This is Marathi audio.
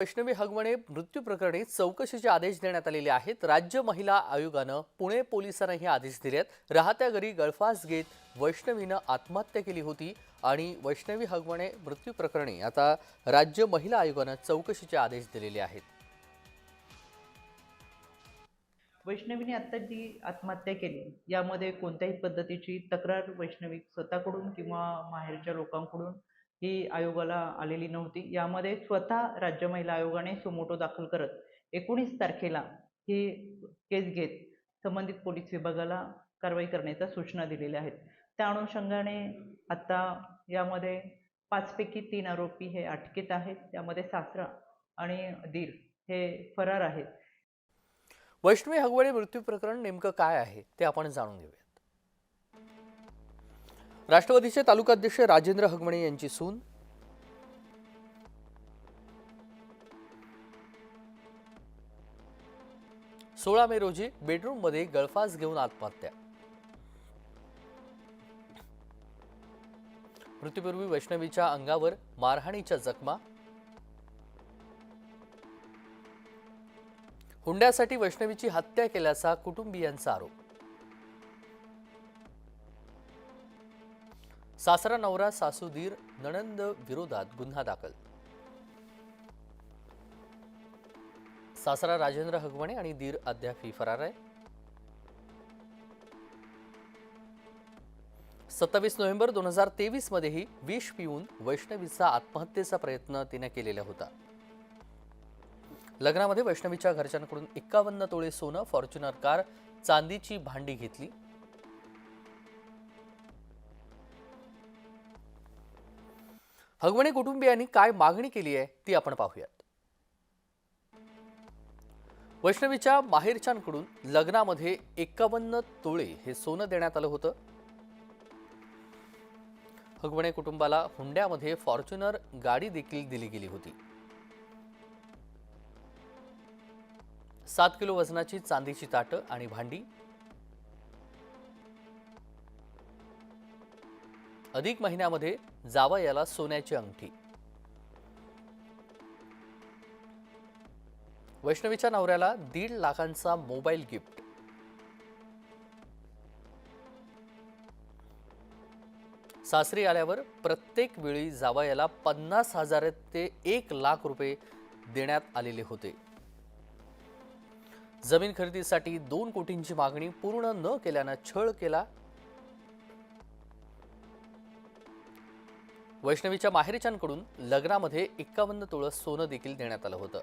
वैष्णवी हगवणे मृत्यू प्रकरणी चौकशीचे आदेश देण्यात आलेले आहेत. राज्य महिला आयोगानं पुणे पोलिसांना हे आदेश दिले आहेत राहत्या घरी गळफास घेत वैष्णवीनं आत्महत्या केली होती आणि वैष्णवी हगवणे मृत्यू प्रकरणी आता राज्य महिला आयोगानं चौकशीचे आदेश दिलेले आहेत. वैष्णवीने आत्ता जी आत्महत्या केली यामध्ये कोणत्याही पद्धतीची तक्रार वैष्णवी स्वतःकडून किंवा माहेरच्या लोकांकडून ही आयोगाला आलेली नव्हती. यामध्ये स्वतः राज्य महिला आयोगाने सुमोटो दाखल करत एकोणीस तारखेला ही केस घेत संबंधित पोलीस विभागाला कारवाई करण्याच्या सूचना दिलेल्या आहेत. त्या अनुषंगाने आता यामध्ये पाचपैकी तीन आरोपी हे अटकेत आहेत. त्यामध्ये सासरा आणि दीर हे फरार आहेत. वैष्णवी हगवडे मृत्यू प्रकरण नेमकं काय आहे ते आपण जाणून घेऊया राष्ट्रवादीचे तालुकाध्यक्ष राजेंद्र हगमणे यांची सून. सोळा मे रोजी बेडरूममध्ये गळफास घेऊन आत्महत्या. मृत्यूपूर्वी वैष्णवीच्या अंगावर मारहाणीच्या जखमा. हुंड्यासाठी वैष्णवीची हत्या केल्याचा कुटुंबियांचा आरोप. सासरा नवरा सासूदीर नणंद विरोधात गुन्हा दाखल. सासरा राजेंद्र हगवणे आणि दीर अद्यापही फरार आहे. सत्तावीस नोव्हेंबर दोन हजार तेवीस मध्येही विष पिऊन वैष्णवीचा आत्महत्येचा प्रयत्न तिने केलेला होता. लग्नामध्ये वैष्णवीच्या घरच्यांकडून एक्कावन्न तोळे सोनं फॉर्च्युनर कार चांदीची भांडी घेतली हगवणे कुटुंबियांनी काय मागणी केली आहे ती आपण पाहूयात. वैष्णवीच्या माहेरच्यांकडून लग्नामध्ये एक्कावन्न तोळे हे सोनं देण्यात आलं होतं. हगवणे कुटुंबाला हुंड्यामध्ये फॉर्च्युनर गाडी देखील दिली गेली होती. सात किलो वजनाची चांदीची ताटं आणि भांडी अधिक महिन्यामध्ये जावा याला सोन्याची अंगठी. वैष्णवीच्या नवऱ्याला दीड लाखांचा मोबाईल गिफ्ट. सासरी आल्यावर प्रत्येक वेळी जावयाला पन्नास हजार ते एक लाख रुपये देण्यात आलेले होते. जमीन खरेदीसाठी दोन कोटींची मागणी पूर्ण न केल्यानं छळ केला वैष्णवीच्या माहेरच्यांकडून लग्नामध्ये एक्कावन्न तोळं सोनं देखील देण्यात आलं होतं.